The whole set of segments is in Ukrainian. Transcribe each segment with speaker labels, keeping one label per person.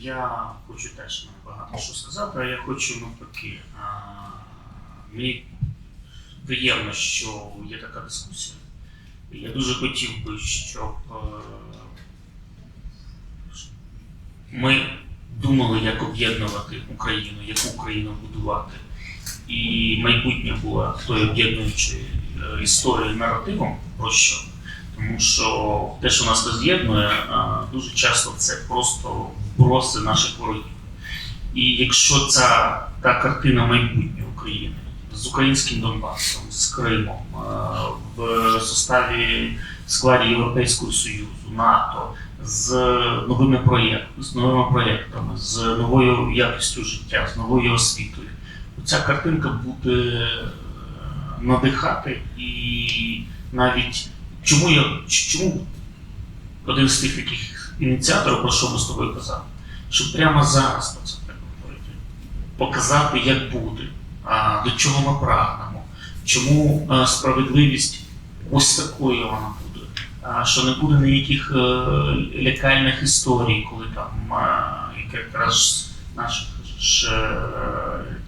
Speaker 1: Я хочу теж багато що сказати, а я хочу навпаки. Мені приємно, що є така дискусія. Я дуже хотів би, щоб е, ми думали, як об'єднувати Україну, яку Україну будувати. І майбутнє було тою об'єднуючою е, історією наративом про що. Тому що те, що нас роз'єднує, дуже часто це просто вброси наших ворогів. І якщо ця та картина майбутнього України з українським Донбасом, з Кримом, в составі в складі Європейського Союзу, НАТО, з новими проєктами, з новими проєктами, з новою якістю життя, з новою освітою, ця картинка буде е, надихати і навіть Чому я чому один з тих таких ініціаторів, про що ми з тобою казали, що прямо зараз про це треба говорити, показати, як буде, до чого ми прагнемо, чому справедливість ось такою вона буде, що не буде ніяких е, лякальних історій, коли там якраз наших ж, е,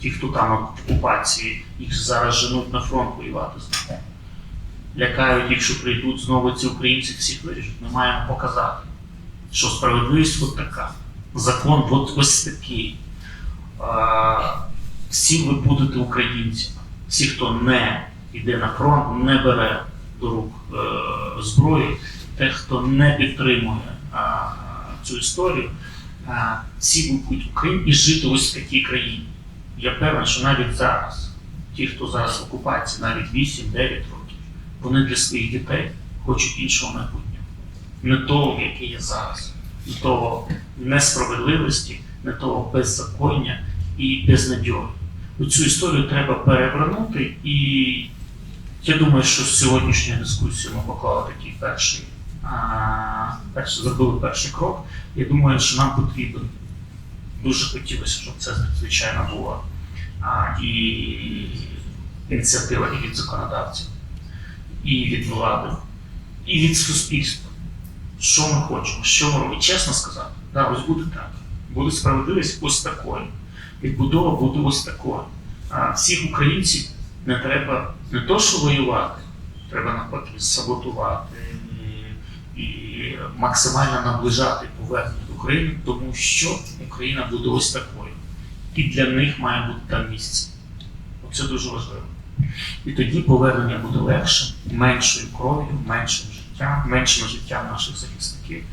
Speaker 1: ті, хто там в окупації, їх зараз женуть на фронт воювати з нами лякають, якщо прийдуть знову ці українці, всіх виріжуть. Ми маємо показати, що справедливість от така, закон от ось такий. Всі ви будете українцями. Всі, хто не йде на фронт, не бере до рук е, зброю, те, хто не підтримує цю історію, всі будуть Україні і жити ось в такій країні. Я певен, що навіть зараз, ті, хто зараз в окупації, навіть 8-9 років вони для своїх дітей хочуть іншого майбутнього. Не того, яке є зараз, того несправедливості, не того беззаконня і безнадьоги. Цю історію треба перевернути, і я думаю, що з сьогоднішньої дискусії ми поклали такий перший, перший зробили перший крок. Я думаю, що нам потрібен. Дуже хотілося, щоб це звичайно було а, і ініціатива і від законодавців і від влади, і від суспільства. Що ми хочемо, що ми робимо. Чесно сказати, да, ось буде так. Буде справедливість ось такою. Відбудова буде ось такою. А всіх українців не треба не то, що воювати, треба навпаки саботувати і, максимально наближати повернення до України, тому що Україна буде ось такою. І для них має бути там місце. Оце дуже важливо. І тоді повернення буде легшим, меншою кров'ю, меншим життям, меншим життям наших захисників.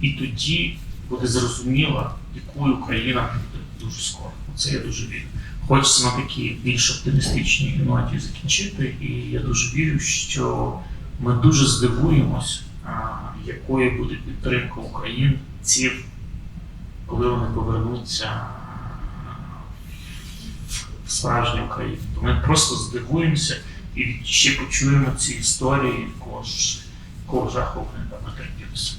Speaker 1: І тоді буде зрозуміло, якою Україна буде дуже скоро. Це я дуже вірю. Хочеться на такій більш оптимістичній ноті закінчити, і я дуже вірю, що ми дуже здивуємось, якою буде підтримка українців, коли вони повернуться в справжню Україну. Ми просто здивуємося і ще почуємо ці історії, кого вони там натерпілися.